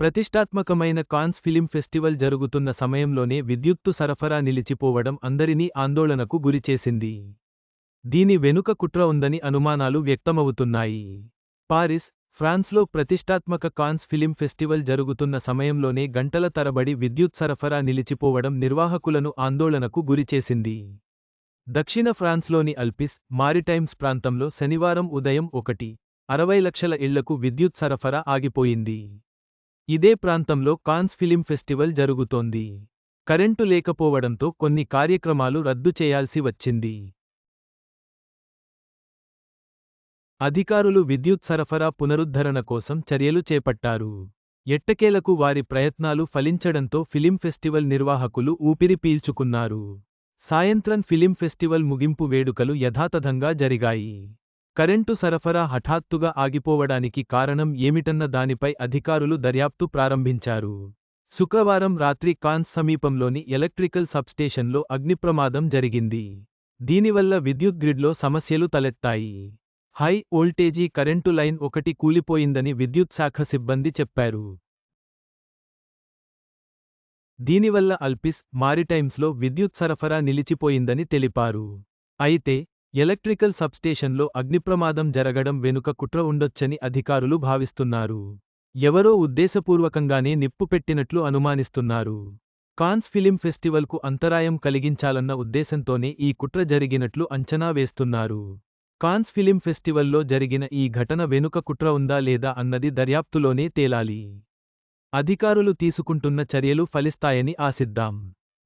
ప్రతిష్టాత్మకమైన cons film festival జరుగుతున్న సమయంలోనే విద్యుత్తు సరఫరా నిలిచిపోవడం అందరినీ ఆందోళనకు గురిచేసింది. దీని వెనుక కుట్ర ఉందని అనుమానాలు వ్యక్తమవుతున్నాయి. పారిస్ ఫ్రాన్స్లో ప్రతిష్టాత్మక కాన్స్ ఫిలిం ఫెస్టివల్ జరుగుతున్న సమయంలోనే గంటల తరబడి విద్యుత్ సరఫరా నిలిచిపోవడం నిర్వాహకులను ఆందోళనకు గురిచేసింది. దక్షిణ ఫ్రాన్స్లోని అల్పిస్ మారిటైమ్స్ ప్రాంతంలో శనివారం ఉదయం ఒకటి అరవై లక్షల ఇళ్ళకు విద్యుత్ సరఫరా ఆగిపోయింది. ఇదే ప్రాంతంలో కాన్స్ ఫిలిం ఫెస్టివల్ జరుగుతోంది. కరెంటు లేకపోవడంతో కొన్ని కార్యక్రమాలు రద్దు చేయాల్సి వచ్చింది. అధికారులు విద్యుత్ సరఫరా పునరుద్ధరణ కోసం చర్యలు చేపట్టారు. ఎట్టకేలకు వారి ప్రయత్నాలు ఫలించడంతో ఫిలిం ఫెస్టివల్ నిర్వాహకులు ఊపిరి పీల్చుకున్నారు. సాయంత్రం ఫిలిం ఫెస్టివల్ ముగింపు వేడుకలు యథాతథంగా జరిగాయి. కరెంటు సరఫరా హఠాత్తుగా ఆగిపోవడానికి కారణం ఏమిటన్న దానిపై అధికారులు దర్యాప్తు ప్రారంభించారు. శుక్రవారం రాత్రి కాన్స్ సమీపంలోని ఎలక్ట్రికల్ సబ్స్టేషన్లో అగ్నిప్రమాదం జరిగింది. దీనివల్ల విద్యుత్ గ్రిడ్లో సమస్యలు తలెత్తాయి. హై వోల్టేజీ కరెంటు లైన్ ఒకటి కూలిపోయిందని విద్యుత్ శాఖ సిబ్బంది చెప్పారు. దీనివల్ల అల్పిస్ మారిటైమ్స్లో విద్యుత్ సరఫరా నిలిచిపోయిందని తెలిపారు. అయితే ఎలక్ట్రికల్ సబ్స్టేషన్లో అగ్నిప్రమాదం జరగడం వెనుక కుట్ర ఉండొచ్చని అధికారులు భావిస్తున్నారు. ఎవరో ఉద్దేశపూర్వకంగానే నిప్పు పెట్టినట్లు అనుమానిస్తున్నారు. కాన్స్ ఫిలిం ఫెస్టివల్కు అంతరాయం కలిగించాలన్న ఉద్దేశంతోనే ఈ కుట్ర జరిగినట్లు అంచనా వేస్తున్నారు. కాన్స్ ఫిలిం ఫెస్టివల్లో జరిగిన ఈ ఘటన వెనుక కుట్ర ఉందా లేదా అన్నది దర్యాప్తులోనే తేలాలి. అధికారులు తీసుకుంటున్న చర్యలు ఫలిస్తాయని ఆశిద్దాం.